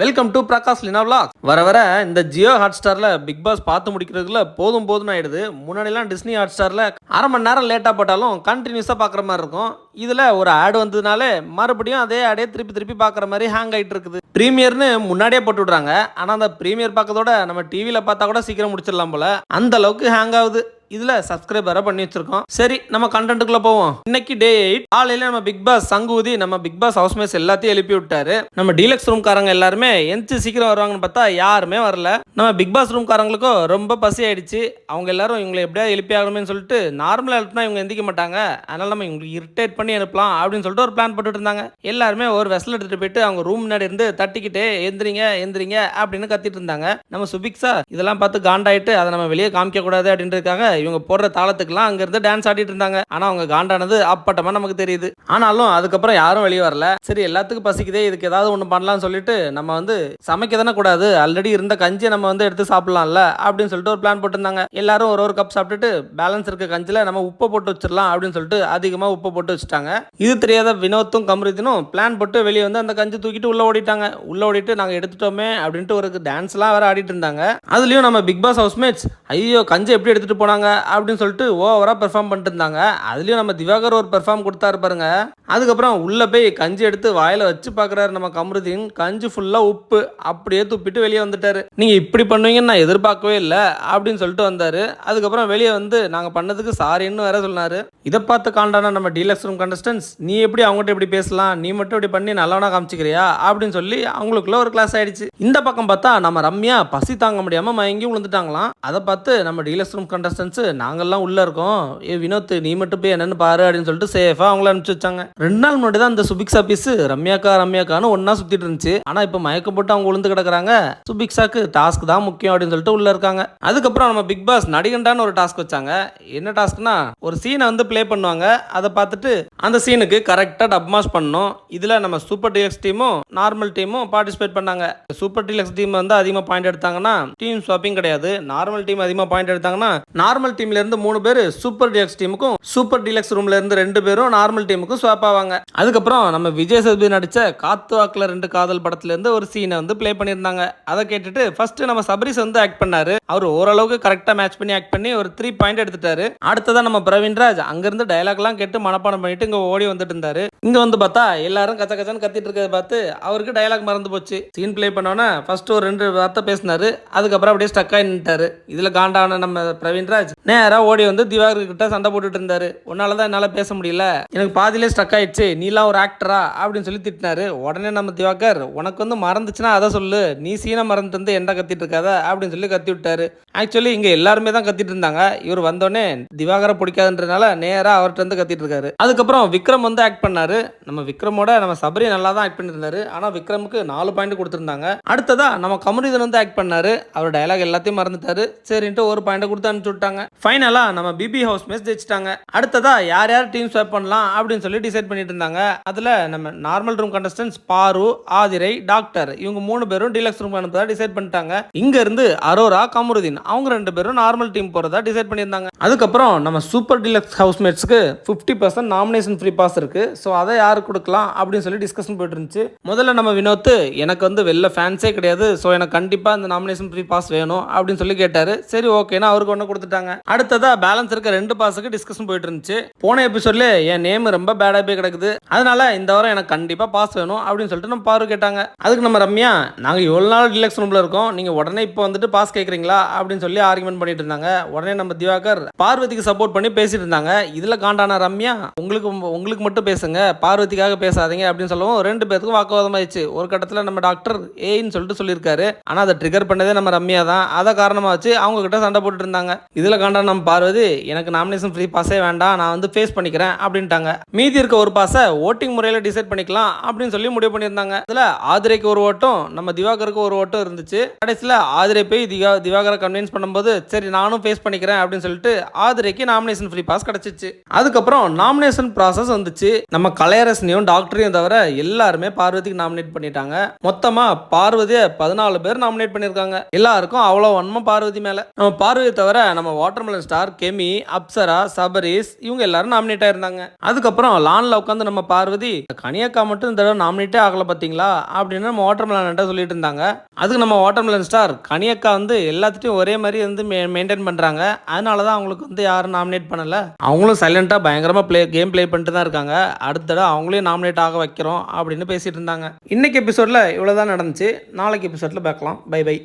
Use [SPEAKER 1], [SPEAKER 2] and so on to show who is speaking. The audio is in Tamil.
[SPEAKER 1] வெல்கம் டு பிரகாஷ் லினா வர வர இந்த ஜியோ ஹாட் ஸ்டாரில் பிக் பாஸ் பார்த்து முடிக்கிறதுக்குள்ள போதும் போதும் ஆயிடுது. முன்னாடிலாம் டிஸ்னி ஹாட் ஸ்டாரில் அரை மணி நேரம் லேட்டாக போட்டாலும் கண்டினியூஸாக பார்க்குற மாதிரி இருக்கும். இதில் ஒரு ஆடு வந்ததுனாலே மறுபடியும் அதே ஆடே திருப்பி திருப்பி பார்க்குற மாதிரி ஹேங் ஆகிட்டு இருக்குது. ப்ரீமியர்னு முன்னாடியே போட்டு விட்றாங்க. ஆனால் அந்த ப்ரீமியர் பார்க்கறதோட நம்ம டிவியில் பார்த்தா கூட சீக்கிரம் முடிச்சிடலாம் போல. அந்த அளவுக்கு ஹேங் ஆகுது. இதுல சப்ஸ்கிரைபரை பண்ணி வச்சிருக்கோம். சரி நம்ம கண்டென்ட்டுக்குள்ள போவோம். இன்னைக்கு டே எயிட் காலையில நம்ம பிக் பாஸ் சங்கூதி நம்ம பிக் பாஸ் ஹவுஸ் மேட்ஸ் எல்லாத்தையும் எழுப்பி விட்டாரு. நம்ம டீலக்ஸ் ரூம் காரங்க எல்லாருமே எந்த சீக்கிரம் வருவாங்கன்னு பார்த்தா யாருமே வரல. நம்ம பிக் பாஸ் ரூம் காரங்களுக்கும் ரொம்ப பசி ஆயிடுச்சு. அவங்க எல்லாரும் இவங்களை எப்படியா எழுப்பி ஆகணும்னு சொல்லிட்டு நார்மலாக எழுப்பினா இவங்க எந்திக்க மாட்டாங்க. அதனால நம்ம இவங்களுக்கு இரிட்டேட் பண்ணி அனுப்பலாம் அப்படின்னு சொல்லிட்டு ஒரு பிளான் போட்டுட்டு இருந்தாங்க. எல்லாருமே ஒரு வெசல் எடுத்துட்டு போயிட்டு அவங்க ரூம் முன்னாடி இருந்து தட்டிக்கிட்டே எந்திரிங்க எந்திரிங்க அப்படின்னு கத்திட்டு இருந்தாங்க. நம்ம சுபிக்ஸா இதெல்லாம் பார்த்து காண்டாயிட்டு அதை நம்ம வெளியே காமிக்க கூடாது அப்படின்றதுக்காக இவங்க போடுற தாளத்துக்குலாம் அங்கேருந்து டான்ஸ் ஆடிட்டு இருந்தாங்க. ஆனால் அவங்க காண்டானது அப்பட்டமா நமக்கு தெரியுது. ஆனாலும் அதுக்கப்புறம் யாரும் வெளியே வரல. சரி எல்லாத்துக்கும் பசிக்குதே இதுக்கு ஏதாவது ஒன்று பண்ணலாம்னு சொல்லிட்டு நம்ம வந்து சமைக்க தானே கூடாது. ஆல்ரெடி இருந்த கஞ்சியை நம்ம வந்து எடுத்து சாப்பிடலாம்ல அப்படின்னு சொல்லிட்டு ஒரு பிளான் போட்டிருந்தாங்க. எல்லாரும் ஒரு ஒரு கப் சாப்பிட்டுட்டு பேலன்ஸ் இருக்க கஞ்சியில் நம்ம உப்பை போட்டு வச்சிடலாம் அப்படின்னு சொல்லிட்டு அதிகமாக உப்பை போட்டு வச்சுட்டாங்க. இது தெரியாத வினோத்தும் கமருதினும் பிளான் போட்டு வெளியே வந்து அந்த கஞ்சி தூக்கிட்டு உள்ள ஓடிட்டாங்க. உள்ள ஓடிட்டு நாங்கள் எடுத்துட்டோமே அப்படின்ட்டு ஒரு டான்ஸ்லாம் வேற ஆடிட்டு இருந்தாங்க. அதுலயும் நம்ம பிக் பாஸ் ஹவுஸ்மேட்ஸ் ஐயோ கஞ்சி எப்படி எடுத்துட்டு போனாங்க? அப்படின்னு சொல்லிட்டு ஓவராக பெர்ஃபார்ம் பண்ணிட்டு இருந்தாங்க. அதுலயும் நம்ம திவாகர் ஒரு பெர்ஃபார்ம் கொடுத்தாரு பாருங்க. அதுக்கப்புறம் உள்ளே போய் கஞ்சி எடுத்து வாயில வச்சு பார்க்குறாரு நம்ம கமருதீன். கஞ்சி ஃபுல்லாக உப்பு அப்படியே துப்பிட்டு வெளியே வந்துட்டாரு. நீங்கள் இப்படி பண்ணுவீங்கன்னு நான் எதிர்பார்க்கவே இல்லை அப்படின்னு சொல்லிட்டு வந்தாரு. அதுக்கப்புறம் வெளியே வந்து நாங்கள் பண்ணதுக்கு சாரின்னு வேற சொன்னாரு. இதை பார்த்து காண்டானா நம்ம டீலக்ஸ் ரூம் கண்டஸ்டன்ஸ் நீ எப்படி அவங்ககிட்ட இப்படி பேசலாம்? நீ மட்டும் இப்படி பண்ணி நல்லவனா காமிச்சிக்கிறியா? அப்படின்னு சொல்லி அவங்களுக்குள்ள ஒரு கிளாஸ் ஆயிடுச்சு. இந்த பக்கம் பார்த்தா நம்ம ரம்யா பசி தாங்க முடியாமல் மயங்கி விழுந்துட்டாங்களாம். அதை பார்த்து நம்ம டீலக்ஸ் ரூம் கண்டஸ்டன்ஸ் நாங்கெல்லாம் உள்ள இருக்கோம். ஏ வினோத் நீ மட்டும் போய் என்னன்னு பாரு அப்படின்னு சொல்லிட்டு சேஃபாக அவங்கள அனுப்பிச்சு வச்சாங்க. ரெண்டு நாள் முன்னாடி தான் அந்த சுபிக்ஸா பீஸ் ரம்யாக்கா ரம்யாக்கான்னு ஒன்றா சுற்றிட்டு இருந்துச்சு. ஆனால் இப்போ மயக்கம் போட்டு அவங்க விழுந்து கிடக்குறாங்க. சுபிக்ஸாக்கு டாஸ்க் தான் முக்கியம் அப்படின்னு சொல்லிட்டு உள்ளே இருக்காங்க. அதுக்கப்புறம் நம்ம பிக் பாஸ் நடிகண்டான்னு ஒரு டாஸ்க் வச்சாங்க. என்ன டாஸ்க்னா ஒரு சீனை வந்து ப்ளே பண்ணுவாங்க. அதை பார்த்துட்டு அந்த சீனுக்கு கரெக்டாக டப்மாஸ் பண்ணணும். இதில் நம்ம சூப்பர் டிஎக்ஸ் டீமும் நார்மல் டீமும் பார்ட்டிசிபேட் பண்ணாங்க. சூப்பர் டீலக்ஸ் டீம் வந்து அதிகமாக பாயிண்ட் எடுத்தாங்கன்னா டீம் ஸ்வாப்பிங் கிடையாது. நார்மல் டீம் அதிகமாக பாயிண்ட் எடுத்தாங்கன்னா நார்மல் டீம்ல இருந்து மூணு பேர் சூப்பர் டீலக்ஸ் டீமுக்கும் சூப்பர் டீலக்ஸ் ரூம்ல இருந்து ரெண்டு பேரும் நார்மல் டீமுக்கும் ஸ்வாப் ஆவாங்க. அதுக்கப்புறம் நம்ம விஜய் சேதுபதி நடிச்ச காத்து வாக்கில் ரெண்டு காதல் படத்துல இருந்து ஒரு சீனை வந்து ப்ளே பண்ணியிருந்தாங்க. அதை கேட்டுட்டு ஃபர்ஸ்ட் நம்ம சபரிஸ் வந்து ஆக்ட் பண்ணாரு. அவர் ஓரளவுக்கு கரெக்டாக மேட்ச் பண்ணி ஆக்ட் பண்ணி ஒரு த்ரீ பாயிண்ட் எடுத்துட்டாரு. அடுத்ததான் நம்ம பிரவீன்ராஜ் அங்கிருந்து டயலாக்லாம் கேட்டு மனப்பாடம் பண்ணிட்டு இங்கே ஓடி வந்துட்டு இருந்தாரு. இங்க வந்து பார்த்தா எல்லாரும் கச்ச கச்சன்னு கத்திட்டு இருக்கிறத பார்த்து அவருக்கு டயலாக் மறந்து போச்சு. சீன் பிளே பண்ணோன்னே ஃபர்ஸ்ட் ஒரு ரெண்டு வார்த்தை பேசினாரு. அதுக்கப்புறம் அப்படியே ஸ்டக் ஆகி நின்ட்டாரு இதுல காண்டான நம்ம பிரவீன்ராஜ் நேரா ஓடி வந்து திவாகர் கிட்ட சண்டை போட்டுட்டு இருந்தாரு. உன்னால தான் என்னால பேச முடியல. எனக்கு பாதியிலே ஸ்டக் ஆயிடுச்சு. நீலாம் ஒரு ஆக்டரா அப்படின்னு சொல்லி திட்டினாரு. உடனே நம்ம திவாகர் உனக்கு வந்து மறந்துச்சுன்னா அதை சொல்லு. நீ சீனை மறந்துட்டு வந்து என்ன கத்திட்டு இருக்காத அப்படின்னு சொல்லி கத்தி விட்டாரு ஆக்சுவலி இங்க எல்லாருமே தான் கத்திட்டு இருந்தாங்க. இவர் வந்தோடனே திவாகரை பிடிக்காதுன்றனால நேராக அவர்கிட்ட இருந்து கத்திட்டு இருக்காரு. அதுக்கப்புறம் விக்ரம் வந்து ஆக்ட் பண்ணாரு. நம்ம விக்ரமோட நம்ம சபரி நல்லா தான் ஆக்ட் பண்ணியிருந்தாரு ஆனா விக்ரமுக்கு நாலு பாயிண்ட் கொடுத்துருந்தாங்க. அடுத்ததா நம்ம கமரிதன் வந்து ஆக்ட் பண்ணாரு. அவர் டயலாக் எல்லாத்தையும் மறந்துட்டாரு. சரின்ட்டு ஒரு பாயிண்ட் கொடுத்து அனுப்பிச்சு விட்டாங்க. ஃபைனலா நம்ம பிபி ஹவுஸ் மேட்ச் ஜெயிச்சிட்டாங்க. அடுத்ததா யார் யார் டீம் ஸ்வைப் பண்ணலாம் அப்படின்னு சொல்லி டிசைட் பண்ணிட்டு இருந்தாங்க. அதுல நம்ம நார்மல் ரூம் கண்டஸ்டன்ஸ் பாரு ஆதிரை டாக்டர் இவங்க மூணு பேரும் டீலக்ஸ் ரூம் அனுப்பதா டிசைட் பண்ணிட்டாங்க. இங்க இருந்து அரோரா கமருதீன் அவங்க ரெண்டு பேரும் நார்மல் டீம் போகிறதா டிசைட் பண்ணியிருந்தாங்க. அதுக்கப்புறம் நம்ம super deluxe ஹவுஸ்மேட்ஸ்க்கு fifty percent nomination free pass இருக்குது ஸோ அதை யார் கொடுக்கலாம் அப்படின்னு சொல்லி டிஸ்கஷன் போயிட்டு இருந்துச்சு முதல்ல நம்ம வினோத் எனக்கு வந்து வெளில ஃபேன்ஸே கிடையாது. ஸோ எனக்கு கண்டிப்பாக இந்த நாமினேஷன் ஃப்ரீ பாஸ் வேணும் அப்படின்னு சொல்லி கேட்டார். சரி ஓகேனா அவருக்கு ஒன்று கொடுத்துட்டாங்க. அடுத்ததா பேலன்ஸ் இருக்க ரெண்டு பாஸுக்கு டிஸ்கஷன் போயிட்டு இருந்துச்சு போன எபிசோட்ல என் நேம் ரொம்ப பேடாக போய் கிடக்குது. அதனால இந்த வாரம் எனக்கு கண்டிப்பாக பாஸ் வேணும் அப்படின்னு சொல்லிட்டு நம்ம பாரு கேட்டாங்க. அதுக்கு நம்ம ரம்யா நாங்கள் எவ்வளோ நாள் டிலக்ஸ் ரூமில் இருக்கோம். நீங்கள் உடனே இப்போ வந்துட்டு பாஸ் கேட்குறீங்களா அப்படின்னு சொல்லி ஆர்குமெண்ட் பண்ணிட்டு இருந்தாங்க. உடனே நம்ம திவாகர் பார்வதிக்கு சப்போர்ட் பண்ணி பேசிட்டு இருந்தாங்க. இதுல காண்டான ரம்யா உங்களுக்கு உங்களுக்கு மட்டும் பேசுங்க. பார்வதிக்காக பேசாதீங்க அப்படின்னு சொல்லவும் ரெண்டு பேருக்கும் வாக்குவாதம் ஆயிடுச்சு. ஒரு கட்டத்தில் நம்ம டாக்டர் ஏன்னு சொல்லிட்டு சொல்லியிருக்காரு. ஆனால் அதை ட்ரிகர் பண்ணதே நம்ம ரம்யா தான். அதை காரணமாக வச்சு அவங்க கிட்ட சண்டை போட்டுட்டு இருந்தாங்க. இதுல காண்டான நம்ம பார்வதி எனக்கு நாமினேஷன் ஃப்ரீ பாஸே வேண்டாம். நான் வந்து ஃபேஸ் பண்ணிக்கிறேன் அப்படின்ட்டாங்க. மீதி இருக்க ஒரு பாஸை ஓட்டிங் முறையில் டிசைட் பண்ணிக்கலாம் அப்படின்னு சொல்லி முடிவு பண்ணியிருந்தாங்க. இதில் ஆதிரைக்கு ஒரு ஓட்டம் நம்ம திவாகருக்கு ஒரு ஓட்டம் இருந்துச்சு. கடைசியில் ஆதிரை போய் திவா திவாகரை கன்வின்ஸ் அலைன்ஸ் பண்ணும்போது சரி நானும் ஃபேஸ் பண்ணிக்கிறேன் அப்படின்னு சொல்லிட்டு ஆதிரைக்கு நாமினேஷன் ஃப்ரீ பாஸ் கிடச்சிச்சு. அதுக்கப்புறம் நாமினேஷன் ப்ராசஸ் வந்துச்சு. நம்ம கலையரசனையும் டாக்டரையும் தவிர எல்லாருமே பார்வதிக்கு நாமினேட் பண்ணிட்டாங்க. மொத்தமாக பார்வதியை பதினாலு பேர் நாமினேட் பண்ணியிருக்காங்க. எல்லாருக்கும் அவ்வளோ வன்மம் பார்வதி மேலே. நம்ம பார்வதியை தவிர நம்ம வாட்டர்மெலன் ஸ்டார் கெமி அப்சரா சபரிஸ் இவங்க எல்லாரும் நாமினேட் ஆயிருந்தாங்க. அதுக்கப்புறம் லான்ல உட்காந்து நம்ம பார்வதி கனியக்கா மட்டும் இந்த தடவை நாமினேட்டே ஆகல பார்த்தீங்களா அப்படின்னு நம்ம வாட்டர்மெலன் சொல்லிட்டு இருந்தாங்க. அதுக்கு நம்ம வாட்டர்மெலன் ஸ்டார் கனியக்கா வந்து எல்லாத்துட்டையும் ஒரே மாதிரி வந்து மெயின்டைன் பண்ணுறாங்க அதனால தான் அவங்களுக்கு வந்து யாரும் நாமினேட் பண்ணலை. அவங்களும் சைலண்டாக பயங்கரமாக ப்ளே கேம் ப்ளே பண்ணிட்டு தான் இருக்காங்க. அடுத்த தடவை அவங்களையும் நாமினேட் ஆக வைக்கிறோம் அப்படின்னு பேசிகிட்டு இருந்தாங்க. இன்றைக்கி எபிசோடில் இவ்வளோ தான் நடந்துச்சு. நாளைக்கு எபிசோடில் பார்க்கலாம். By by